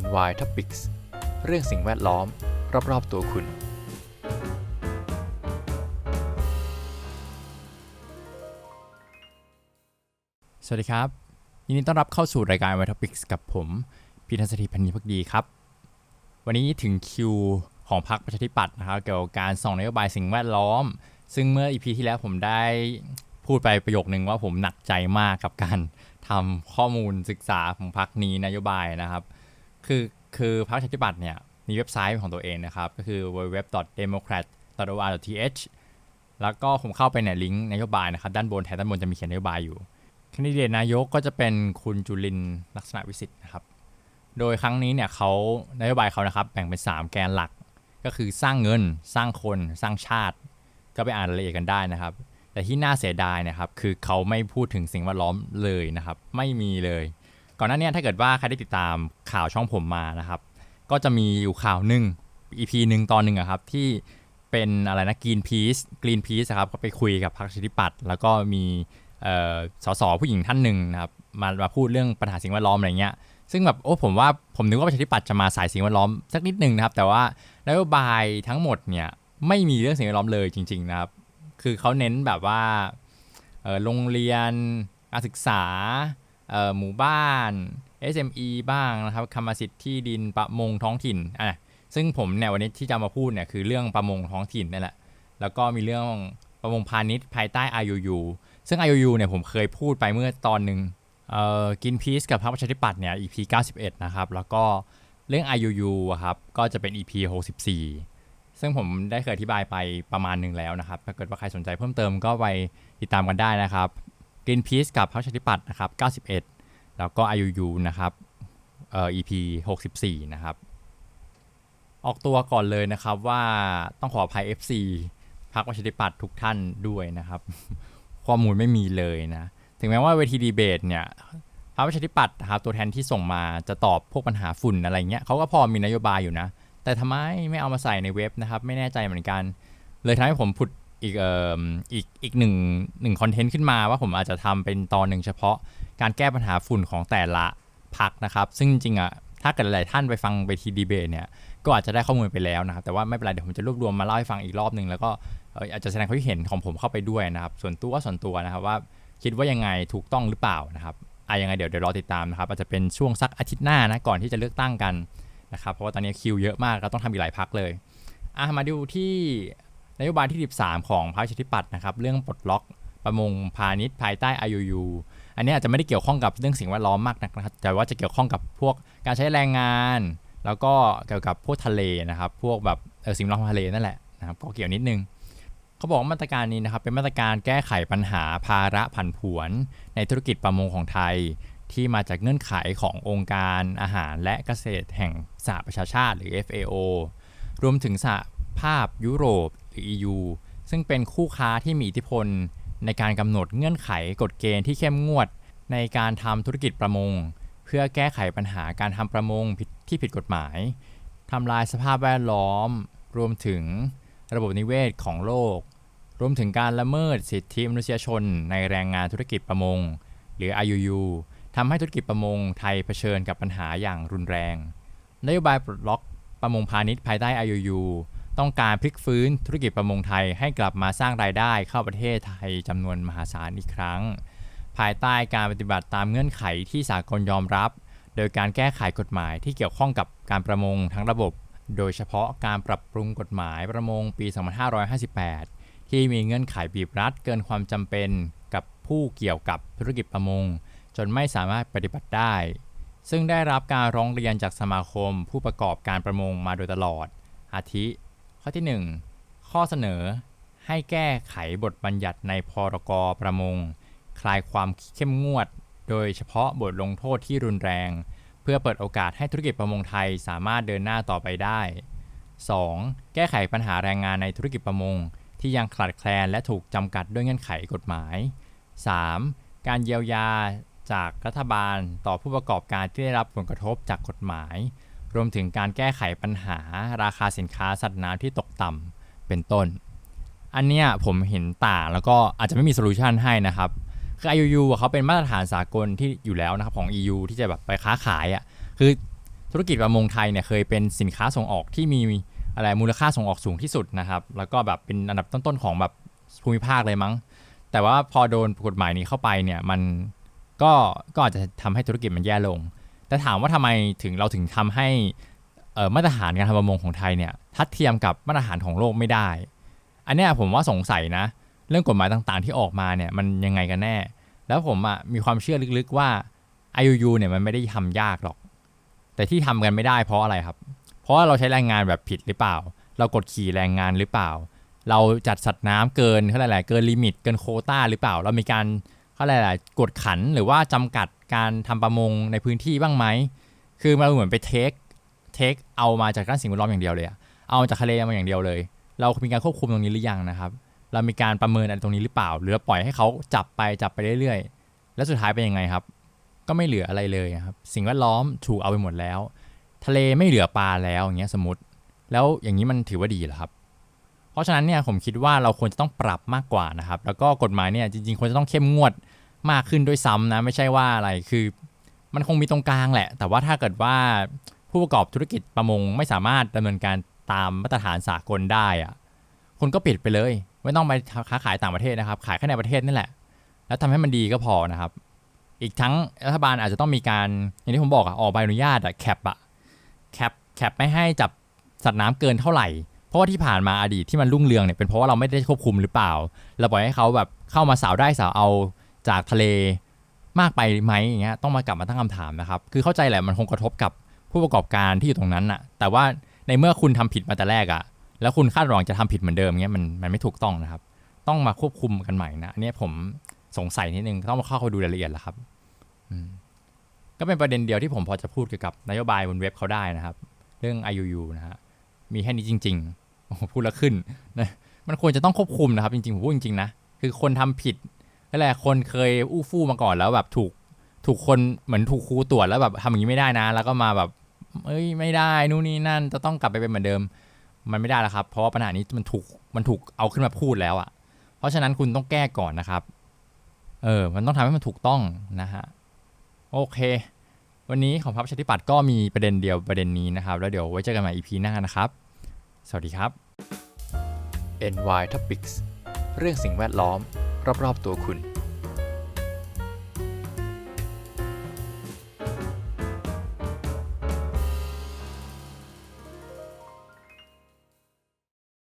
NY Topics เรื่องสิ่งแวดล้อม รอบ ๆ ตัวคุณ สวัสดีครับ ยินดีต้อนรับเข้าสู่รายการ NY Topics กับผมพีทันสถิพันธ์พักดีครับ วันนี้ถึงคิวของพรรคประชาธิปัตย์นะครับเกี่ยวกับการส่องนโยบายสิ่งแวดล้อม ซึ่งเมื่อ EP ที่แล้วผมได้พูดไปประโยคนึงว่าผมหนักใจมากกับการทำข้อมูลศึกษาของพรรคนี้นโยบายนะครับ คือคือพรรคประชาธิปัตย์เนี่ยมีเว็บไซต์ของตัวเองนะครับ ก็คือ www.democrat.or.th แล้วก็ผมเข้าไปเนี่ยลิงก์นโยบายนะครับ ด้านบนแถบด้านบนจะมีเขียนนโยบายอยู่คนดิเดตนายกก็จะเป็นคุณจุลินลักษณะวิสิทธิ์นะครับ โดยครั้งนี้เนี่ยเขานโยบายเขานะครับ แบ่งเป็น 3 แกนหลัก ก็คือสร้างเงิน สร้างคน สร้างชาติ ก็ไปอ่านรายละเอียดกันได้นะครับ แต่ที่น่าเสียดายนะครับ คือเขาไม่พูดถึงสิ่งแวดล้อมเลยนะครับ ไม่มีเลย ก่อนหน้านี้ถ้าเกิดว่าใครได้ติดตามข่าวช่องผมมานะครับ ก็จะมีอยู่ข่าวหนึ่ง EP หนึ่งตอนหนึ่งอะครับ ที่เป็นอะไรนะ Green Peace Green Peace ครับก็ไปคุยกับพรรคชาธิปัตย์แล้วก็มีสสผู้หญิงท่านหนึ่งนะครับมามาพูดเรื่องปัญหาสิ่งแวดล้อมอะไรเงี้ยซึ่งแบบโอ้ผมว่าผมนึกว่าประชาธิปัตย์จะมาสายสิ่งแวดล้อมสักนิดนึงนะครับ แต่ว่านโยบายทั้งหมดเนี่ยไม่มีเรื่องสิ่งแวดล้อมเลยจริง ๆ นะครับ คือเขาเน้นแบบว่าโรงเรียนการศึกษา หมู่บ้าน SME บ้างนะครับคำสิทธิ์ที่ดินประมงท้องถิ่นอะซึ่งผมเนี่ยวันนี้ที่จะมาพูดเนี่ยคือเรื่องประมงท้องถิ่นนี่แหละแล้วก็มีเรื่องประมงพาณิชย์ภายใต้ IUU ซึ่ง IUU เนี่ยผมเคยพูดไปเมื่อตอนหนึ่งเอ่อกินพีซกับพรรคประชาธิปัตย์เนี่ย EP 91 นะครับ แล้วก็เรื่อง IUU อะครับ ก็จะเป็น EP 64 ซึ่งผมได้เคยอธิบายไปประมาณหนึ่งแล้วนะครับ ถ้าเกิดว่าใครสนใจเพิ่มเติมก็ไปติดตามกันได้นะครับ Greenpeace กับพรรคประชาธิปัตย์นะครับ 91 แล้วก็ IUU นะครับเอ่อ EP 64 นะครับ ออกตัวก่อนเลยนะครับว่าต้องขออภัย FC พรรคประชาธิปัตย์ทุกท่านด้วยนะครับ ข้อมูลไม่มีเลยนะ ถึงแม้ว่าเวทีดีเบตเนี่ยพรรคประชาธิปัตย์นะครับตัวแทนที่ส่งมาจะตอบพวกปัญหาฝุ่นอะไรเงี้ยเขาก็พอมีนโยบายอยู่นะ แต่ทำไมไม่เอามาใส่ในเว็บนะครับ ไม่แน่ใจเหมือนกัน เลยทำให้ผมผุด อีกเอ่ออีกอีกหนึ่งหนึ่งคอนเทนต์ขึ้นมาว่าผมอาจจะทำเป็นตอนหนึ่งเฉพาะการแก้ปัญหาฝุ่นของแต่ละพักนะครับ ซึ่งจริงๆอะถ้าเกิดหลายท่านไปฟังเวทีดีเบตเนี่ยก็อาจจะได้ข้อมูลไปแล้วนะครับ แต่ว่าไม่เป็นไรเดี๋ยวผมจะรวบรวมมาเล่าให้ฟังอีกรอบหนึ่งแล้วก็อาจจะแสดงความคิดเห็นของผมเข้าไปด้วยนะครับ ส่วนตัวส่วนตัวนะครับว่าคิดว่ายังไงถูกต้องหรือเปล่านะครับอะยังไงเดี๋ยวเดี๋ยวรอติดตามนะครับอาจจะเป็นช่วงสักอาทิตย์หน้านะก่อนที่จะเลือกตั้งกันนะครับเพราะว่าตอนนี้คิวเยอะมากเราต้องทำอีกหลายพักเลยอะมาดูที่ นโยบายที่ 13 ของพรรคประชาธิปัตย์นะครับเรื่องปลดล็อกประมงพาณิชย์ภายใต้ IUU อันนี้อาจจะไม่ได้เกี่ยวข้องกับเรื่องสิ่งแวดล้อมมากนักนะครับแต่ว่าจะเกี่ยวข้องกับพวกการใช้แรงงาน แล้วก็เกี่ยวกับพวกทะเลนะครับพวกแบบสิ่งแวดล้อมทะเลนั่นแหละนะครับก็เกี่ยวนิดนึงเขาบอกว่ามาตรการนี้นะครับเป็นมาตรการแก้ไขปัญหาภาระผันผวน ในธุรกิจประมงของไทย ที่มาจากเงื่อนไขขององค์การอาหารและเกษตรแห่งสหประชาชาติหรือ FAO รวมถึงสหภาพยุโรป รือ EU ซึ่งเป็นคู่ค้าที่มีอิทธิพล ในการกำหนดเงื่อนไขกฎเกณฑ์ที่เข้มงวด ในการทำธุรกิจประมง เพื่อแก้ไขปัญหาการทำประมงที่ผิดกฎหมายทำลายสภาพแวดล้อม รวมถึงระบบนิเวศของโลก รวมถึงการละเมิดสิทธิมนุษยชน ในแรงงานธุรกิจประมง หรือ IUU ทำให้ธุรกิจประมงไทยเผชิญกับปัญหาอย่างรุนแรง นโยบายปลดล็อกประมงพาณิชย์ภายใต้ IUU ต้องการพลิกฟื้นธุรกิจประมงไทยให้กลับมาสร้างรายได้เข้าประเทศไทยจำนวนมหาศาลอีกครั้ง ภายใต้การปฏิบัติตามเงื่อนไขที่สากลยอมรับ โดยการแก้ไขกฎหมายที่เกี่ยวข้องกับการประมงทั้งระบบ โดยเฉพาะการปรับปรุงกฎหมายประมงปี 2558 ที่มีเงื่อนไขบีบรัดเกินความจำเป็นกับผู้เกี่ยวกับธุรกิจประมง จนไม่สามารถปฏิบัติได้ ซึ่งได้รับการร้องเรียนจากสมาคมผู้ประกอบการประมงมาโดยตลอด อาทิ ข้อที่ 1 ข้อเสนอให้แก้ไขบทบัญญัติในพรกประมง คลายความเข้มงวด โดยเฉพาะบทลงโทษที่รุนแรง เพื่อเปิดโอกาสให้ธุรกิจประมงไทยสามารถเดินหน้าต่อไปได้ 2. แก้ไขปัญหาแรงงานในธุรกิจประมง ที่ยังขาดแคลนและถูกจำกัดด้วยเงื่อนไขกฎหมาย 3. การเยียวยาจากรัฐบาลต่อผู้ประกอบการที่ได้รับผลกระทบจากกฎหมาย รวมถึงการแก้ไขปัญหาราคาสินค้าสัตว์น้ำที่ตกต่ำเป็นต้น อันเนี้ยผมเห็นต่างแล้วก็อาจจะไม่มีโซลูชันให้นะครับคือ IUU เขาเป็นมาตรฐานสากลที่อยู่แล้วนะครับของ EU ที่จะแบบไปค้าขายอะคือธุรกิจประมงไทยเนี่ยเคยเป็นสินค้าส่งออกที่มีอะไรมูลค่าส่งออกสูงที่สุดนะครับ แล้วก็แบบเป็นอันดับต้นๆของแบบภูมิภาคเลยมั้ง แต่ว่าพอโดนกฎหมายนี้เข้าไปเนี่ยมันก็ก็อาจจะทำให้ธุรกิจมันแย่ลง แต่ถามว่าทำไมถึงเราถึงทำให้มาตรฐานการทำประมงของไทยเนี่ยทัดเทียมกับมาตรฐานของโลกไม่ได้ อันนี้ผมว่าสงสัยนะ เรื่องกฎหมายต่างๆ ที่ออกมาเนี่ยมันยังไงกันแน่ แล้วผมอะมีความเชื่อลึกๆว่า IUU เนี่ยมันไม่ได้ทำยากหรอก แต่ที่ทำกันไม่ได้เพราะอะไรครับ เพราะาเราใช้แรงงานแบบผิดหรือเปล่า เรากดขี่แรงงานหรือเปล่า เราจัดสัตว์น้ำเกินเขาเรียกอะไรเกินลิมิตเกินโคต้าหรือเปล่า เรามีการเขาเรียกอะไรกดขันหรือว่าจำกัด การทำประมงในพื้นที่บ้างไหม คือมันเหมือนไปเทค เทคเอามาจากด้านสิ่งแวดล้อมอย่างเดียวเลยอะเอาจากทะเลมาอย่างเดียวเลย เรามีการควบคุมตรงนี้หรือยังนะครับ เรามีการประเมินอะไรตรงนี้หรือเปล่า หรือปล่อยให้เขาจับไปจับไปเรื่อยๆ แล้วสุดท้ายเป็นยังไงครับ ก็ไม่เหลืออะไรเลยครับ สิ่งแวดล้อมถูกเอาไปหมดแล้ว ทะเลไม่เหลือปลาแล้วอย่างเงี้ยสมมติ แล้วอย่างนี้มันถือว่าดีเหรอครับเพราะฉะนั้นเนี่ยผมคิดว่าเราควรจะต้องปรับมากกว่านะครับ แล้วก็กฎหมายเนี่ยจริงๆควรจะต้องเข้มงวด มากขึ้นด้วยซ้ำนะ ไม่ใช่ว่าอะไรคือมันคงมีตรงกลางแหละ แต่ว่าถ้าเกิดว่าผู้ประกอบธุรกิจประมงไม่สามารถดำเนินการตามมาตรฐานสากลได้อะคุณก็ปิดไปเลย ไม่ต้องไปค้าขายต่างประเทศนะครับ ขายแค่ในประเทศนี่แหละ แล้วทำให้มันดีก็พอนะครับ อีกทั้งรัฐบาลอาจจะต้องมีการอย่างที่ผมบอกอะออกใบอนุญาตอะแคปอะแคปแคปไม่ให้จับสัตว์น้ำเกินเท่าไหร่ เพราะว่าที่ผ่านมาอดีตที่มันรุ่งเรืองเนี่ยเป็นเพราะว่าเราไม่ได้ควบคุมหรือเปล่า เราปล่อยให้เขาแบบเข้ามาสาวได้สาวเอา จากทะเลมากไปไหมอย่างเงี้ยต้องมากลับมาตั้งคำถามนะครับ คือเข้าใจแหละมันคงกระทบกับผู้ประกอบการที่อยู่ตรงนั้นอะแต่ว่าในเมื่อคุณทำผิดมาแต่แรกอะแล้วคุณคาดหวังจะทำผิดเหมือนเดิมเงี้ยมันมันไม่ถูกต้องนะครับ ต้องมาควบคุมกันใหม่นะอันเนี้ยผมสงสัยนิดนึงต้องมาเข้าไปดูรายละเอียดแล้วครับอืมก็เป็นประเด็นเดียวที่ผมพอจะพูดเกี่ยวกับนโยบายบนเว็บเขาได้นะครับ เรื่อง IUU นะฮะมีแค่นี้จริงๆพูดแล้วขึ้นนะมันควรจะต้องควบคุมนะครับ จริงๆผมพูดจริงๆนะคือคนทำผิด นั่นแหละคนเคยอู้ฟู่มาก่อนแล้วแบบถูกถูกคนเหมือนถูกครูตรวจแล้วแบบทำอย่างนี้ไม่ได้นะ แล้วก็มาแบบเอ้ยไม่ได้นู่นนี่นั่นจะต้องกลับไปเป็นเหมือนเดิม มันไม่ได้แล้วครับ เพราะว่าปัญหานี้มันถูกมันถูกเอาขึ้นมาพูดแล้วอะ่ะ เพราะฉะนั้นคุณต้องแก้ก่อนนะครับ เออ มันต้องทำให้มันถูกต้องนะฮะโอเค วันนี้ของพรรคประชาธิปัตย์ก็มีประเด็นเดียวประเด็นนี้นะครับ แล้วเดี๋ยวไว้เจอกันใหม่ EP หน้านะครับ สวัสดีครับ NY Topics เรื่องสิ่งแวดล้อม รอบๆตัวคุณ